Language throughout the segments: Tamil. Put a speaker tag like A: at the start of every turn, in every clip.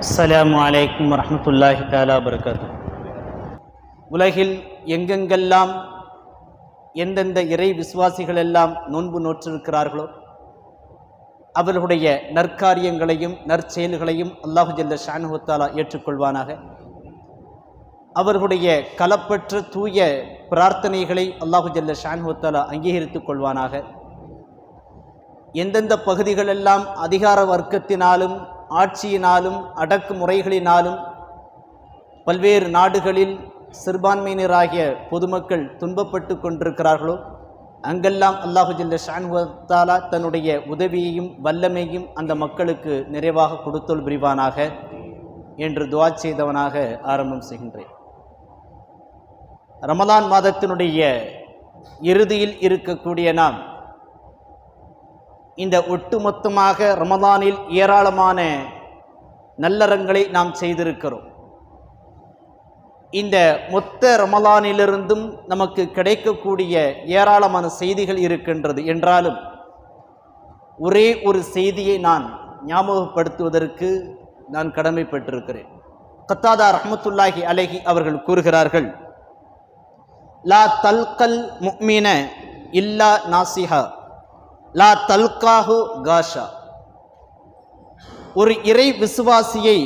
A: அஸ்லாம் வலைக்கம் வரமத்துல்லாஹி தாலா பரகாத்து உலகில் எங்கெங்கெல்லாம் எந்தெந்த இறை விசுவாசிகள் எல்லாம் நோன்பு நோற்றிருக்கிறார்களோ அவர்களுடைய நற்காரியங்களையும் நற்செயல்களையும் அல்லாஹு ஜல்ல ஷானுஹத்தாலா ஏற்றுக்கொள்வானாக. அவர்களுடைய கலப்பற்ற தூய பிரார்த்தனைகளை அல்லாஹு ஜல்ல ஷானுஹத்தாலா அங்கீகரித்துக் கொள்வானாக. எந்தெந்த பகுதிகளெல்லாம் அதிகார வர்க்கத்தினாலும் ஆட்சியினாலும் அடக்குமுறைகளினாலும் பல்வேறு நாடுகளில் சிறுபான்மையினராகிய பொதுமக்கள் துன்பப்பட்டு கொண்டிருக்கிறார்களோ அங்கெல்லாம் அல்லாஹு ஜல்ல ஷான்வத்தாலா தன்னுடைய உதவியையும் வல்லமையும் அந்த மக்களுக்கு நிறைவாக கொடுத்தொல் புரிவானாக என்று துவா செய்தவனாக ஆரம்பம் செய்கின்றேன். ரமலான் மாதத்தினுடைய இறுதியில் இருக்கக்கூடிய நாம் இந்த ஒட்டுமொத்தமாக ரமதானில் ஏராளமான நல்லறங்களை நாம் செய்திருக்கிறோம். இந்த மொத்த ரமலானிலிருந்தும் நமக்கு கிடைக்கக்கூடிய ஏராளமான செய்திகள் இருக்கின்றது. என்றாலும் ஒரே ஒரு செய்தியை நான் ஞாபகப்படுத்துவதற்கு நான் கடமைப்பட்டிருக்கிறேன். கத்தாதா ரஹமத்துல்லாஹி அலஹி அவர்கள் கூறுகிறார்கள் லா தல்கல் முக்மீன இல்லா நாசிஹா. லா தல்காஹு காஷா. ஒரு இறை விசுவாசியை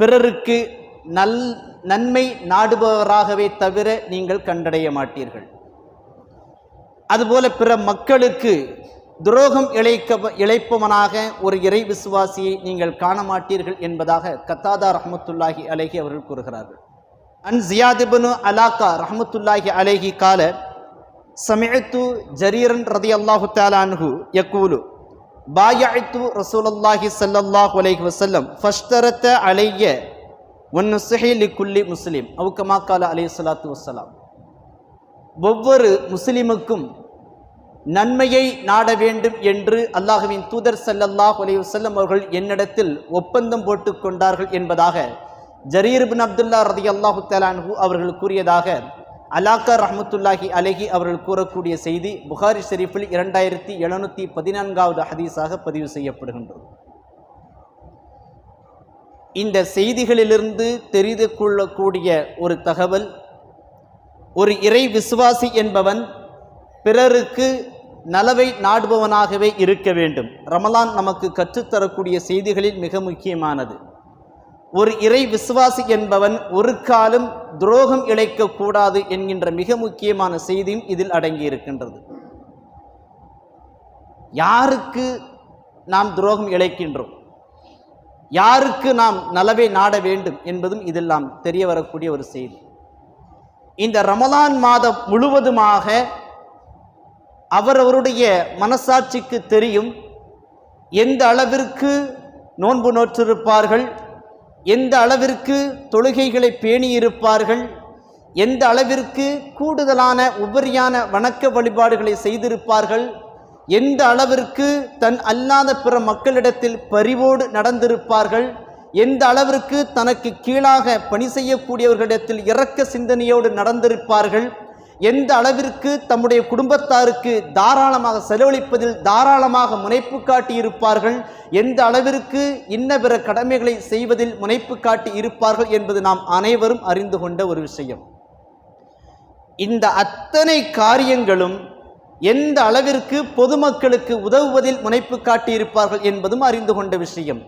A: பிறருக்கு நல் நன்மை நாடுபவராகவே தவிர நீங்கள் கண்டடைய மாட்டீர்கள். அதுபோல பிற மக்களுக்கு துரோகம் இழைக்க இழைப்பவனாக ஒரு இறை விசுவாசியை நீங்கள் காண மாட்டீர்கள் என்பதாக கத்தாதா ரஹமத்துல்லாஹி அலேஹி அவர்கள் கூறுகிறார்கள். அன் ஜியாதிபனு அலாக்கா ரஹமத்துல்லாஹி அலேஹி கால சமிழ்த்து ஜரீரன் ரதி அல்லாஹு தாலான்ஹு யக்கூலு பாயத்து ரசூலல்லாஹி சல்லல்லாஹு அலைஹி வசல்லம் ஃபஷ்தரத்த அலைய ஒன்னு சுஹேலி குல்லி முஸ்லீம் அவுக்கமா கால அலை சலாத்து வசலாம் ஒவ்வொரு முஸ்லிமுக்கும் நன்மையை நாட வேண்டும் என்று அல்லாஹுவின் தூதர் சல்லல்லாஹ் அலைஹி வஸல்லம் அவர்கள் என்னிடத்தில் ஒப்பந்தம் போட்டு கொண்டார்கள் என்பதாக ஜரீர் பின் அப்துல்லா ரதி அல்லாஹு தலான்ஹு அவர்கள் கூறியதாக அலாக்கா ரஹமத்துல்லாஹி அலஹி அவர்கள் கூறக்கூடிய செய்தி புகாரி ஷெரீஃபில் இரண்டாயிரத்தி எழுநூற்றி பதினான்காவது ஹதீஸாக பதிவு செய்யப்படுகின்றது. இந்த செய்திகளிலிருந்து தெரிந்து கொள்ளக்கூடிய ஒரு தகவல் ஒரு இறை விசுவாசி என்பவன் பிறருக்கு நலவை நாடுபவனாகவே இருக்க வேண்டும். ரமலான் நமக்கு கற்றுத்தரக்கூடிய செய்திகளில் மிக முக்கியமானது. ஒரு இறை விசுவாசி என்பவன் ஒரு காலம் துரோகம் இழைக்கக்கூடாது என்கின்ற மிக முக்கியமான செய்தியும் இதில் அடங்கி இருக்கின்றது யாருக்கு நாம் துரோகம் இழைக்கின்றோம்? யாருக்கு நாம் நலவை நாட வேண்டும் என்பதும் இதில் நாம் தெரிய வரக்கூடிய ஒரு செய்தி. இந்த ரமலான் மாதம் முழுவதுமாக அவரவருடைய மனசாட்சிக்கு தெரியும் எந்த அளவிற்கு நோன்பு நோற்றிருப்பார்கள் எந்த அளவிற்கு தொழுகைகளை பேணியிருப்பார்கள் எந்த அளவிற்கு கூடுதலான உபரியான வணக்க வழிபாடுகளை செய்திருப்பார்கள் எந்த அளவிற்கு தன் அல்லாத பிற மக்களிடத்தில் பரிவோடு நடந்திருப்பார்கள் எந்த அளவிற்கு தனக்கு கீழாக பணி செய்யக்கூடியவர்களிடத்தில் இறக்க சிந்தனையோடு நடந்திருப்பார்கள் எந்த அளவிற்கு தம்முடைய குடும்பத்தாருக்கு தாராளமாக செலவழிப்பதில் தாராளமாக முனைப்பு காட்டி இருப்பார்கள் எந்த அளவிற்கு இன்ன பிற கடமைகளை செய்வதில் முனைப்பு காட்டி இருப்பார்கள் என்பது நாம் அனைவரும் அறிந்து கொண்ட ஒரு விஷயம். இந்த அத்தனை காரியங்களும் எந்த அளவிற்கு பொதுமக்களுக்கு உதவுவதில் முனைப்பு காட்டியிருப்பார்கள் என்பதும் அறிந்து கொண்ட விஷயம்.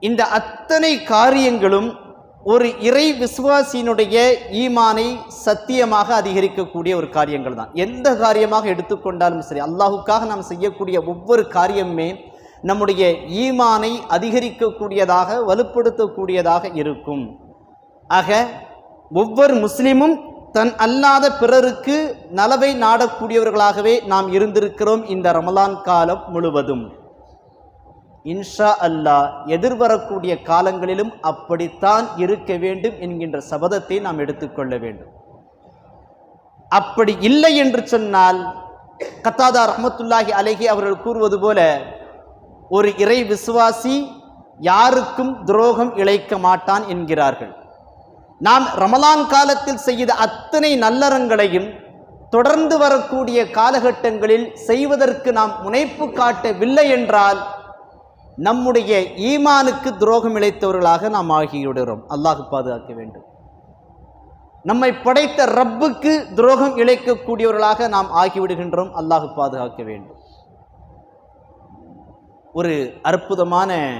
A: இந்த அத்தனை காரியங்களும் ஒரு இறை விசுவாசியினுடைய ஈமானை சத்தியமாக அதிகரிக்கக்கூடிய ஒரு காரியங்கள் தான் எந்த காரியமாக எடுத்துக்கொண்டாலும் சரி அல்லாஹுக்காக நாம் செய்யக்கூடிய ஒவ்வொரு காரியமுமே நம்முடைய ஈமானை அதிகரிக்கக்கூடியதாக வலுப்படுத்தக்கூடியதாக இருக்கும். ஆக ஒவ்வொரு முஸ்லீமும் தன் அல்லாத பிறருக்கு நலவை நாடக்கூடியவர்களாகவே நாம் இருந்திருக்கிறோம் இந்த ரமலான் காலம் முழுவதும். இன்ஷா அல்லாஹ் எதிர்வரக்கூடிய காலங்களிலும் அப்படித்தான் இருக்க வேண்டும் என்கின்ற சபதத்தை நாம் எடுத்துக்கொள்ள வேண்டும். அப்படி இல்லை என்று சொன்னால் கத்தாதா ரஹமத்துல்லாஹி அலஹி அவர்கள் கூறுவது போல ஒரு இறை விசுவாசி யாருக்கும் துரோகம் இழைக்க மாட்டான் என்கிறார்கள். நாம் ரமலான் காலத்தில் செய்த அத்தனை நல்லறங்களையும் தொடர்ந்து வரக்கூடிய காலகட்டங்களில் செய்வதற்கு நாம் முனைப்பு காட்டவில்லை என்றால் நம்முடைய ஈமானுக்கு துரோகம் இழைத்தவர்களாக நாம் ஆகிவிடுகிறோம். அல்லாஹ் பாதுகாக்க வேண்டும். நம்மை படைத்த ரப்புக்கு துரோகம் இழைக்கக்கூடியவர்களாக நாம் ஆகிவிடுகின்றோம். அல்லாஹ் பாதுகாக்க வேண்டும். ஒரு அற்புதமான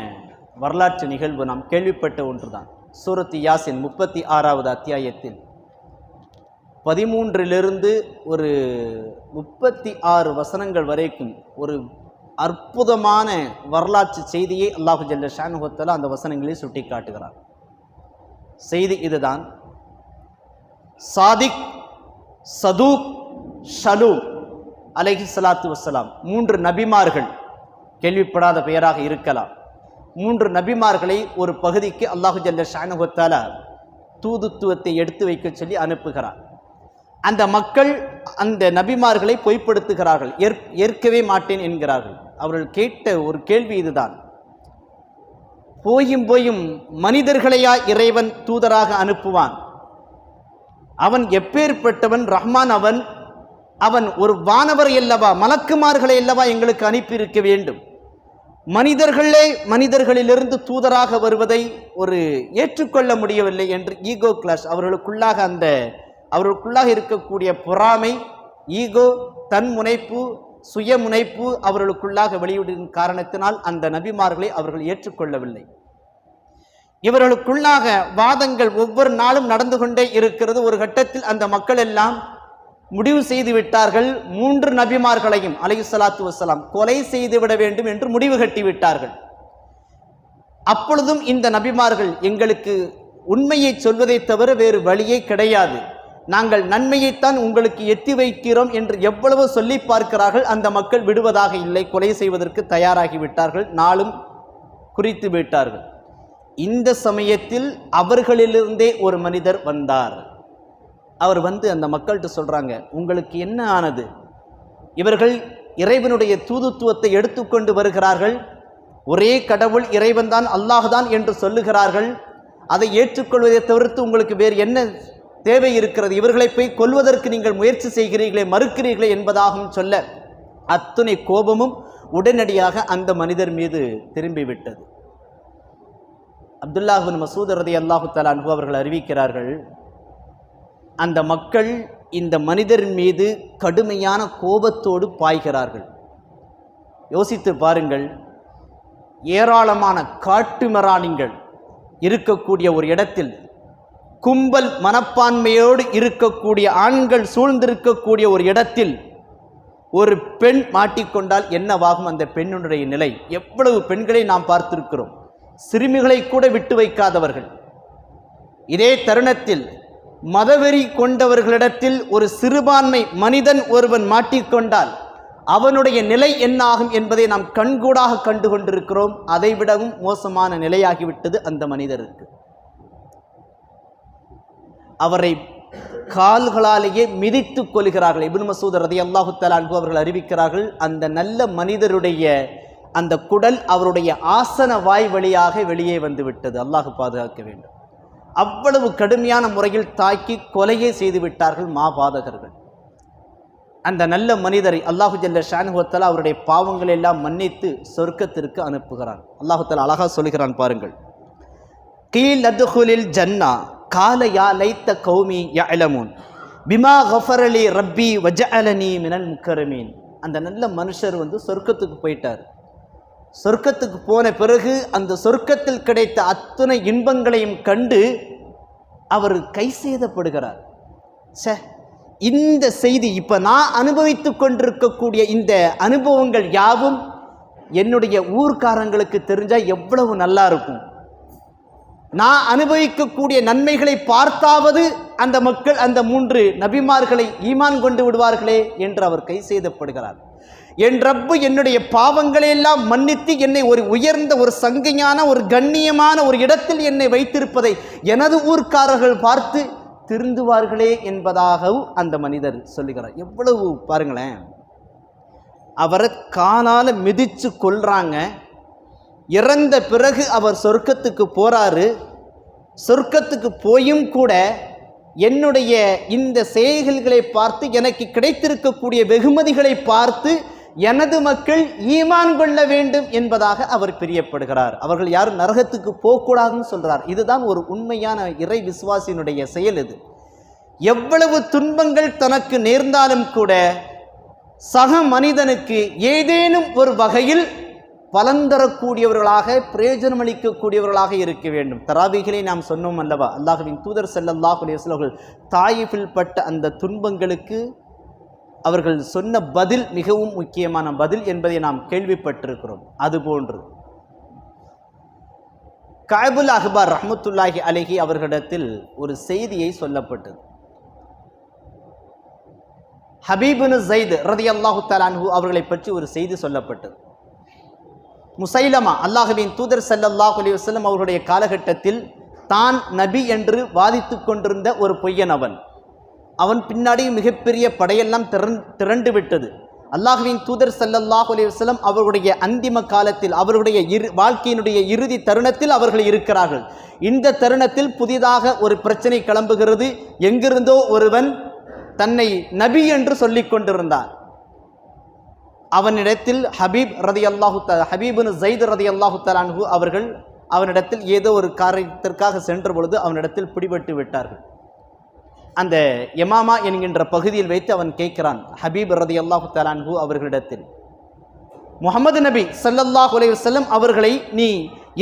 A: வரலாற்று நிகழ்வு நாம் கேள்விப்பட்ட ஒன்றுதான். சூரத் யாசின் முப்பத்தி ஆறாவது அத்தியாயத்தில் பதிமூன்றிலிருந்து ஒரு முப்பத்தி ஆறு வசனங்கள் வரைக்கும் ஒரு அற்புதமான வரலாற்று செய்தியை அல்லாஹு ஜல்ல ஷானுகத்தில் அந்த வசனங்களில் சுட்டி காட்டுகிறார் செய்தி இதுதான். சாதிக் சதூக் ஷலூம் அலைஹி சலாத்து வஸ்ஸலாம். மூன்று நபிமார்கள் கேள்விப்படாத பெயராக இருக்கலாம். மூன்று நபிமார்களை ஒரு பகுதிக்கு அல்லாஹு ஜல்ல ஷானுகத்தால தூதுத்துவத்தை எடுத்து வைக்க சொல்லி அனுப்புகிறார். அந்த மக்கள் அந்த நபிமார்களை பொய்ப்படுத்துகிறார்கள். ஏற் ஏற்கவே மாட்டேன் என்கிறார்கள். அவர்கள் கேட்ட ஒரு கேள்வி இதுதான். போயும் போயும் மனிதர்களையா இறைவன் தூதராக அனுப்புவான்? அவன் எப்பேற்பட்டவன்? ரஹ்மான் அவன். அவன் ஒரு வானவர் அல்லவா? மலக்குமார்களை அல்லவா எங்களுக்கு அனுப்பியிருக்க வேண்டும்? மனிதர்களே மனிதர்களிலிருந்து தூதராக வருவதை ஒரு ஏற்றுக்கொள்ள முடியவில்லை என்று ஈகோ கிளாஸ் அவர்களுக்குள்ளாக அந்த அவர்களுக்குள்ளாக இருக்கக்கூடிய பொறாமை ஈகோ தன்முனைப்பு சுயமுனைப்பு அவர்களுக்குள்ளாக வெளியிடும் காரணத்தினால் அந்த நபிமார்களை அவர்கள் ஏற்றுக்கொள்ளவில்லை. இவர்களுக்குள்ளாக வாதங்கள் ஒவ்வொரு நாளும் நடந்து கொண்டே இருக்கிறது. ஒரு கட்டத்தில் அந்த மக்கள் எல்லாம் முடிவு செய்து விட்டார்கள். மூன்று நபிமார்களையும் அலைஹி ஸலாத்து கொலை செய்து விட வேண்டும் என்று முடிவு கட்டி விட்டார்கள். அப்பொழுதும் இந்த நபிமார்கள் எங்களுக்கு உண்மையை சொல்வதை தவிர வேறு வழியே கிடையாது. நாங்கள் நன்மையைத்தான் உங்களுக்கு எத்தி வைக்கிறோம் என்று எவ்வளவு சொல்லி பார்க்கிறார்கள். அந்த மக்கள் விடுவதாக இல்லை. கொலை செய்வதற்கு தயாராகி விட்டார்கள். நாளும் குறித்து விட்டார்கள். இந்த சமயத்தில் அவர்களிலிருந்தே ஒரு மனிதர் வந்தார். அவர் வந்து அந்த மக்கள்கிட்ட சொல்கிறாங்க உங்களுக்கு என்ன ஆனது? இவர்கள் இறைவனுடைய தூதுத்துவத்தை எடுத்துக்கொண்டு வருகிறார்கள். ஒரே கடவுள் இறைவன்தான் அல்லாஹ்தான் என்று சொல்லுகிறார்கள். அதை ஏற்றுக்கொள்வதை தவிர்த்து உங்களுக்கு வேறு என்ன தேவை இருக்கிறது. இவர்களை போய் கொல்வதற்கு நீங்கள் முயற்சி செய்கிறீர்களே மறுக்கிறீர்களே என்பதாகவும் சொல்ல அத்துணை கோபமும் உடனடியாக அந்த மனிதர் மீது திரும்பிவிட்டது. அப்துல்லாஹின் மசூத் ரதி அல்லாஹு தலான்ஹு அவர்கள் அறிவிக்கிறார்கள் அந்த மக்கள் இந்த மனிதரின் மீது கடுமையான கோபத்தோடு பாய்கிறார்கள். யோசித்து பாருங்கள் ஏராளமான காட்டுமிராணிகள் இருக்கக்கூடிய ஒரு இடத்தில் கும்பல் மனப்பான்மையோடு இருக்கக்கூடிய ஆண்கள் சூழ்ந்திருக்கக்கூடிய ஒரு இடத்தில் ஒரு பெண் மாட்டிக்கொண்டால் என்னவாகும் அந்த பெண்ணுடைய நிலை? எவ்வளவு பெண்களை நாம் பார்த்திருக்கிறோம். சிறுமிகளை கூட விட்டு வைக்காதவர்கள். இதே தருணத்தில் மதவெறி கொண்டவர்களிடத்தில் ஒரு சிறுபான்மை மனிதன் ஒருவன் மாட்டிக்கொண்டால் அவனுடைய நிலை என்னாகும் என்பதை நாம் கண்கூடாக கண்டு கொண்டிருக்கிறோம் அதைவிடவும் மோசமான நிலையாகிவிட்டது அந்த மனிதருக்கு. அவரை கால்களாலேயே மிதித்து கொள்கிறார்கள் இபின் மசூத் ரதி அல்லாஹு தலான்கு அவர்கள் அறிவிக்கிறார்கள் அந்த நல்ல மனிதருடைய அந்த குடல் அவருடைய ஆசன வாய் வழியாக வெளியே வந்துவிட்டது அல்லாஹு அல்லாஹ் பாதுகாக்க வேண்டும். அவ்வளவு கடுமையான முறையில் தாக்கி கொலையே செய்து விட்டார்கள் மாபாதகர்கள் அந்த நல்ல மனிதரை அல்லாஹு ஜல்ல ஷானுவத்தலா அவருடைய பாவங்களை எல்லாம் மன்னித்து சொர்க்கத்திற்கு அனுப்புகிறான். அல்லாஹு தலா சொல்கிறான் பாருங்கள். கீழ் அதுகுலில் ஜன்னா கால யா லைத்த கௌமி யலமுன் பிமா கஃபரலி ரப்பி வஜஅலனி மினல் முக்கரமீன். அந்த நல்ல மனுஷர் வந்து சொர்க்கத்துக்கு போயிட்டார். சொர்க்கத்துக்கு போன பிறகு அந்த சொர்க்கத்தில் கிடைத்த அத்தனை இன்பங்களையும் கண்டு அவர் கை செய்தப்படுகிறார் ச்சே இந்த செய்தி இப்போ நான் அனுபவித்து கொண்டிருக்கக்கூடிய இந்த அனுபவங்கள் யாவும் என்னுடைய ஊர்க்காரங்களுக்கு தெரிஞ்சால் எவ்வளவு நல்லா இருக்கும். நான் அனுபவிக்கக்கூடிய நன்மைகளை பார்த்தாவது அந்த மக்கள் அந்த மூன்று நபிமார்களை ஈமான் கொண்டு விடுவார்களே என்று அவர் கை செய்தப்படுகிறார். என் ரப்பு என்னுடைய பாவங்களை எல்லாம் மன்னித்து என்னை ஒரு உயர்ந்த ஒரு சங்கையான ஒரு கண்ணியமான ஒரு இடத்தில் என்னை வைத்திருப்பதை எனது ஊர்க்காரர்கள் பார்த்து திருந்துவார்களே என்பதாகவும் அந்த மனிதர் சொல்லுகிறார். எவ்வளவு பாருங்களேன். அவரை காலால் மிதித்து கொள்கிறாங்க இறந்த பிறகு அவர் சொர்க்கத்துக்கு போறாரு. சொர்க்கத்துக்கு போயும் கூட என்னுடைய இந்த செயல்களை பார்த்து எனக்கு கிடைத்திருக்கக்கூடிய வெகுமதிகளை பார்த்து எனது மக்கள் ஈமான் கொள்ள வேண்டும் என்பதாக அவர் பிரியப்படுகிறார். அவர்கள் யாரும் நரகத்துக்கு போகக்கூடாதுன்னு சொல்கிறார் இதுதான் ஒரு உண்மையான இறை விசுவாசியினுடைய செயல் இது. எவ்வளவு துன்பங்கள் தனக்கு நேர்ந்தாலும் கூட சக மனிதனுக்கு ஏதேனும் ஒரு வகையில் பலன் தரக்கூடியவர்களாக பிரயோஜனம் அளிக்கக்கூடியவர்களாக இருக்க வேண்டும். தராவிகளை நாம் சொன்னோம் அல்லவா? அல்லாஹுவின் தூதர் செல்லல்லாஹ் அவர்கள் தாயிஃபில் பட்ட அந்த துன்பங்களுக்கு அவர்கள் சொன்ன பதில் மிகவும் முக்கியமான பதில் என்பதை நாம் கேள்விப்பட்டிருக்கிறோம். அதுபோன்று காபுல் அஹ்பார் ரஹமத்துல்லாஹி அலஹி அவர்களிடத்தில் ஒரு செய்தியை சொல்லப்பட்டது. ஹபீபுனு ஜெயித் ரதி அல்லாஹு தலான்ஹூ அவர்களை பற்றி ஒரு செய்தி சொல்லப்பட்டது. முசைலமா அல்லாஹுவின் தூதர் ஸல்லல்லாஹு அலி வஸ்லம் அவருடைய காலகட்டத்தில் தான் நபி என்று வாதித்து கொண்டிருந்த ஒரு பொய்யன் அவன். அவன் பின்னாடி மிகப்பெரிய படையெல்லாம் திறன் திரண்டு விட்டது. அல்லாஹுவின் தூதர் சல்லல்லாஹ் அலி வஸ்லம் அவருடைய அந்திம காலத்தில் அவருடைய இரு வாழ்க்கையினுடைய இறுதி தருணத்தில் அவர்கள் இருக்கிறார்கள். இந்த தருணத்தில் புதிதாக ஒரு பிரச்சனை கிளம்புகிறது. எங்கிருந்தோ ஒருவன் தன்னை நபி என்று சொல்லிக் கொண்டிருந்தான். அவனிடத்தில் ஹபீப் ரதி அல்லாஹு ஹபீபுன் ஜெயித் ரதி அல்லாஹு தலான்ஹு அவர்கள் அவனிடத்தில் ஏதோ ஒரு காரியத்திற்காக சென்ற பொழுது அவனிடத்தில் பிடிபட்டு விட்டார்கள். அந்த யமாமா என்கின்ற பகுதியில் வைத்து அவன் கேட்கிறான் ஹபீப் ரதி அல்லாஹு தலான்ஹு அவர்களிடத்தில் முகமது நபி சல்லல்லாஹ் செல்லம் அவர்களை நீ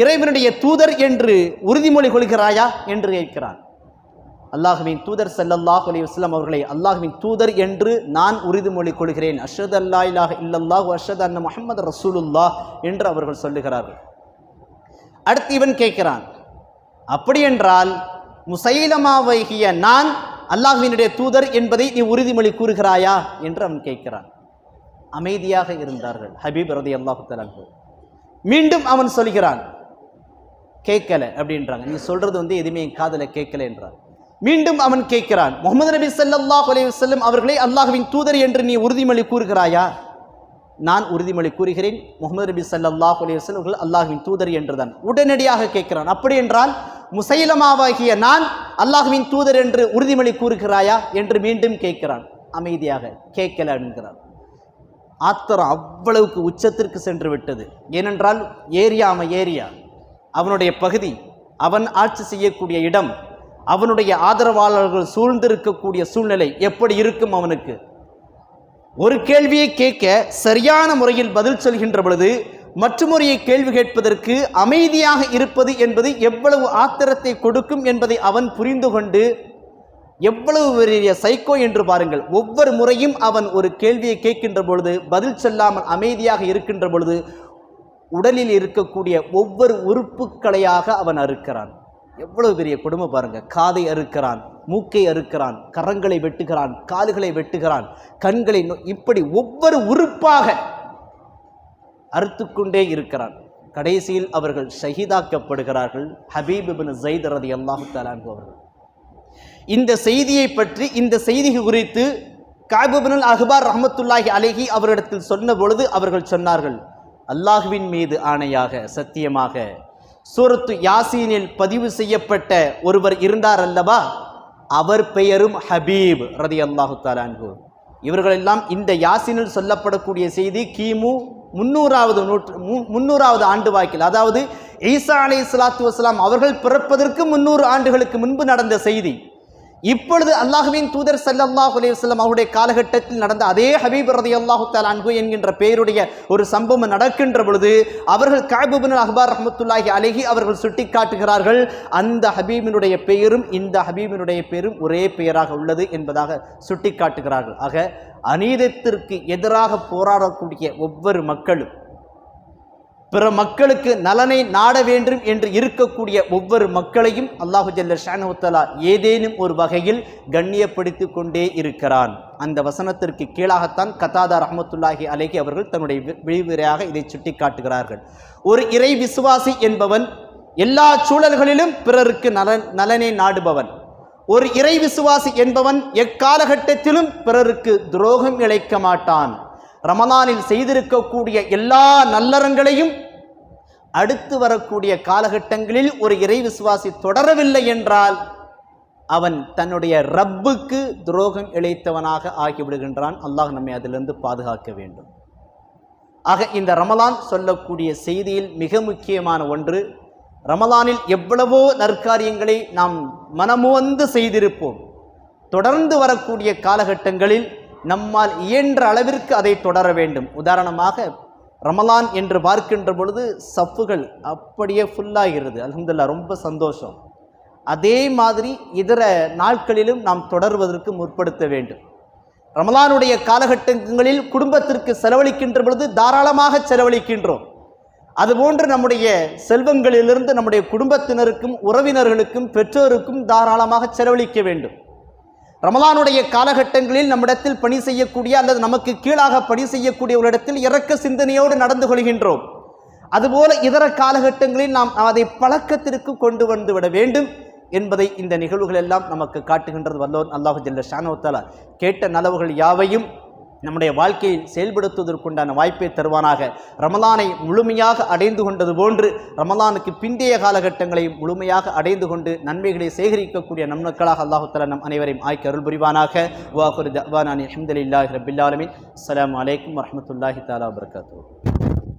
A: இறைவனுடைய தூதர் என்று உறுதிமொழி கொள்கிறாயா? என்று கேட்கிறான். அல்லாஹுவின் தூதர் செல்லல்லாஹ் அலி வஸல்லம் அவர்களை அல்லாஹுவின் தூதர் என்று நான் உறுதிமொழி கொள்கிறேன். அஷத் அல்லா இல்லாஹ் இல்லல்லாஹ் அஷத் அன்ன முஹம்மது ரசூலுல்லாஹ் என்று அவர்கள் சொல்லுகிறார்கள். அடுத்து இவன் கேட்கிறான் அப்படி என்றால் முசைலமாவகிய நான் அல்லாஹ்வினுடைய தூதர் என்பதை நீ உறுதிமொழி கூறுகிறாயா? என்று அவன் கேட்கிறான். அமைதியாக இருந்தார்கள். ஹபீப் ரதி அல்லாஹு மீண்டும் அவன் சொல்கிறான் கேட்கலை அப்படின்றாங்க. நீ சொல்கிறது வந்து எதுவுமே என் காதுல கேட்கலை என்றான். மீண்டும் அவன் கேட்கிறான் முகமது நபி சல்லாஹ் அலி வல்லம் அவர்களை அல்லாஹ்வின் தூதர் என்று நீ உறுதிமொழி கூறுகிறாயா? நான் உறுதிமொழி கூறுகிறேன் முகமது நபி சல்லாஹ் அலி வல்லம் அவர்கள் அல்லாஹுவின் தூதர் என்றுதான் உடனடியாக கேட்கிறான் அப்படி என்றால் முசைலமாவாகிய நான் அல்லாஹ்வின் தூதர் என்று உறுதிமொழி கூறுகிறாயா? என்று மீண்டும் கேட்கிறான் அமைதியாக கேட்கல என்கிறான். ஆத்திரம் அவ்வளவுக்கு உச்சத்திற்கு சென்று விட்டது. ஏனென்றால் ஏரியா அவன் ஏரியா. அவனுடைய பகுதி அவன் ஆட்சி செய்யக்கூடிய இடம் அவனுடைய ஆதரவாளர்கள் சூழ்ந்திருக்கக்கூடிய சூழ்நிலை எப்படி இருக்கும் அவனுக்கு? ஒரு கேள்வியை கேட்க சரியான முறையில் பதில் சொல்கின்ற பொழுது மற்றுமொறையை கேள்வி கேட்பதற்கு அமைதியாக இருப்பது என்பது எவ்வளவு ஆத்திரத்தை கொடுக்கும் என்பதை அவன் புரிந்து கொண்டு எவ்வளவு பெரிய சைக்கோ என்று பாருங்கள். ஒவ்வொரு முறையும் அவன் ஒரு கேள்வியை கேட்கின்ற பொழுது பதில் சொல்லாமல் அமைதியாக இருக்கின்ற பொழுது உடலில் இருக்கக்கூடிய ஒவ்வொரு உறுப்புக்களையாக அவன் அறுக்கிறான். எவ்வளவு பெரிய கொடுமை பாருங்க. காதை அறுக்கிறான் மூக்கை அறுக்கிறான் கரங்களை வெட்டுகிறான் கால்களை வெட்டுகிறான் கண்களை இப்படி ஒவ்வொரு உறுப்பாக அறுத்துக்கொண்டே இருக்கிறான். கடைசியில் அவர்கள் ஷஹீதாக்கப்படுகிறார்கள் ஹபீப் இப்னு ஜைத் ரதி அல்லாஹு அவர்கள். இந்த செய்தியை பற்றி இந்த செய்தி குறித்து காபுபனுல் அஹ்பார் ரஹமத்துல்லாஹி அலஹி அவரிடத்தில் சொன்ன பொழுது அவர்கள் சொன்னார்கள் அல்லாஹுவின் மீது ஆணையாக சத்தியமாக சூரத்து யாசீனில் பதிவு செய்யப்பட்ட ஒருவர் இருந்தார் அல்லவா? அவர் பெயரும் ஹபீப் ரதி அல்லாஹு தாலான்கு இவர்களெல்லாம் இந்த யாசீனில் சொல்லப்படக்கூடிய செய்தி கிமு முன்னூறாவது நூற்று மு- முன்னூறாவது ஆண்டு வாக்கில். அதாவது ஈசா அலை சலாத்து வசலாம் அவர்கள் பிறப்பதற்கு முன்னூறு ஆண்டுகளுக்கு முன்பு நடந்த செய்தி. இப்பொழுது அல்லாஹுவின் தூதர் சல்லாஹ் அலைஹி அவருடைய காலகட்டத்தில் நடந்த அதே ஹபீப் ரலியல்லாஹு தால் அன்பு என்கின்ற பெயருடைய ஒரு சம்பவம் நடக்கின்ற பொழுது அவர்கள் காபுபின் அஹ்பார் ரஹமத்துல்லாஹி அலைஹி அவர்கள் சுட்டிக்காட்டுகிறார்கள். அந்த ஹபீபினுடைய பெயரும் இந்த ஹபீபினுடைய பெயரும் ஒரே பெயராக உள்ளது என்பதாக சுட்டி காட்டுகிறார்கள் ஆக அநீதத்திற்கு எதிராக போராடக்கூடிய ஒவ்வொரு மக்களும் பிற மக்களுக்கு நலனை நாட வேண்டும் என்று இருக்கக்கூடிய ஒவ்வொரு மக்களையும் அல்லாஹு ஜல்ல ஷானுத்தலா ஏதேனும் ஒரு வகையில் கண்ணியப்படுத்தி கொண்டே இருக்கிறான். அந்த வசனத்திற்கு கீழாகத்தான் கதாதா ரஹமத்துல்லாஹி அலைஹி அவர்கள் தன்னுடைய வி- விழிவுரையாக இதை சுட்டிக்காட்டுகிறார்கள். ஒரு இறை விசுவாசி என்பவன் எல்லா சூழல்களிலும் பிறருக்கு நலன் நலனை நாடுபவன். ஒரு இறை விசுவாசி என்பவன் எக்காலகட்டத்திலும் பிறருக்கு துரோகம் இழைக்க மாட்டான். ரமலானில் செய்திருக்கக்கூடிய எல்லா நல்லறங்களையும் அடுத்து வரக்கூடிய காலகட்டங்களில் ஒரு இறை விசுவாசி தொடரவில்லை என்றால் அவன் தன்னுடைய ரப்புக்கு துரோகம் இழைத்தவனாக ஆகிவிடுகின்றான். அல்லாஹ் நம்மை அதிலிருந்து பாதுகாக்க வேண்டும். ஆக இந்த ரமலான் சொல்லக்கூடிய செய்தியில் மிக முக்கியமான ஒன்று ரமலானில் எவ்வளவோ நற்காரியங்களை நாம் மனமுவந்து செய்திருப்போம். தொடர்ந்து வரக்கூடிய காலகட்டங்களில் நம்மால் இயன்ற அளவிற்கு அதை தொடர வேண்டும். உதாரணமாக ரமலான் என்று பார்க்கின்ற பொழுது சஃப்புகள் அப்படியே ஃபுல்லாகிறது அலமதுல்லா ரொம்ப சந்தோஷம். அதே மாதிரி இதர நாட்களிலும் நாம் தொடர்வதற்கு முற்படுத்த வேண்டும். ரமலானுடைய காலகட்டங்களில் குடும்பத்திற்கு செலவழிக்கின்ற பொழுது தாராளமாக செலவழிக்கின்றோம். அதுபோன்று நம்முடைய செல்வங்களிலிருந்து நம்முடைய குடும்பத்தினருக்கும் உறவினர்களுக்கும் பெற்றோருக்கும் தாராளமாக செலவழிக்க வேண்டும். ரமலானுடைய காலகட்டங்களில் நம்மிடத்தில் பணி செய்யக்கூடிய அல்லது நமக்கு கீழாக பணி செய்யக்கூடியவர்களிடத்தில் இறக்க சிந்தனையோடு நடந்து கொள்கின்றோம். அதுபோல இதர காலகட்டங்களில் நாம் அதை பழக்கத்திற்கு கொண்டு வந்து விட வேண்டும் என்பதை இந்த நிகழ்வுகள் எல்லாம் நமக்கு காட்டுகின்றது. வல்லோன் அல்லாஹு ஜல்ல ஷானோத்தாலா கேட்ட நலவுகள் யாவையும் நம்முடைய வாழ்க்கையில் செயல்படுத்துவதற்குண்டான வாய்ப்பை தருவானாக. ரமலானை முழுமையாக அடைந்து கொண்டது போன்று ரமலானுக்கு பிந்தைய காலகட்டங்களை முழுமையாக அடைந்து கொண்டு நன்மைகளை சேகரிக்கக்கூடிய நம் மக்களாக அல்லாஹுத்தலா நம் அனைவரையும் ஆய்க்கு அருள் புரிவானாக. வாக்குரு தவானானி அஹமதுல்லாஹி ரபில்லாலமின் அஸ்லாம் வலைக்கம் வரமத்துல்லாஹி தாலா வபரகாத்தூ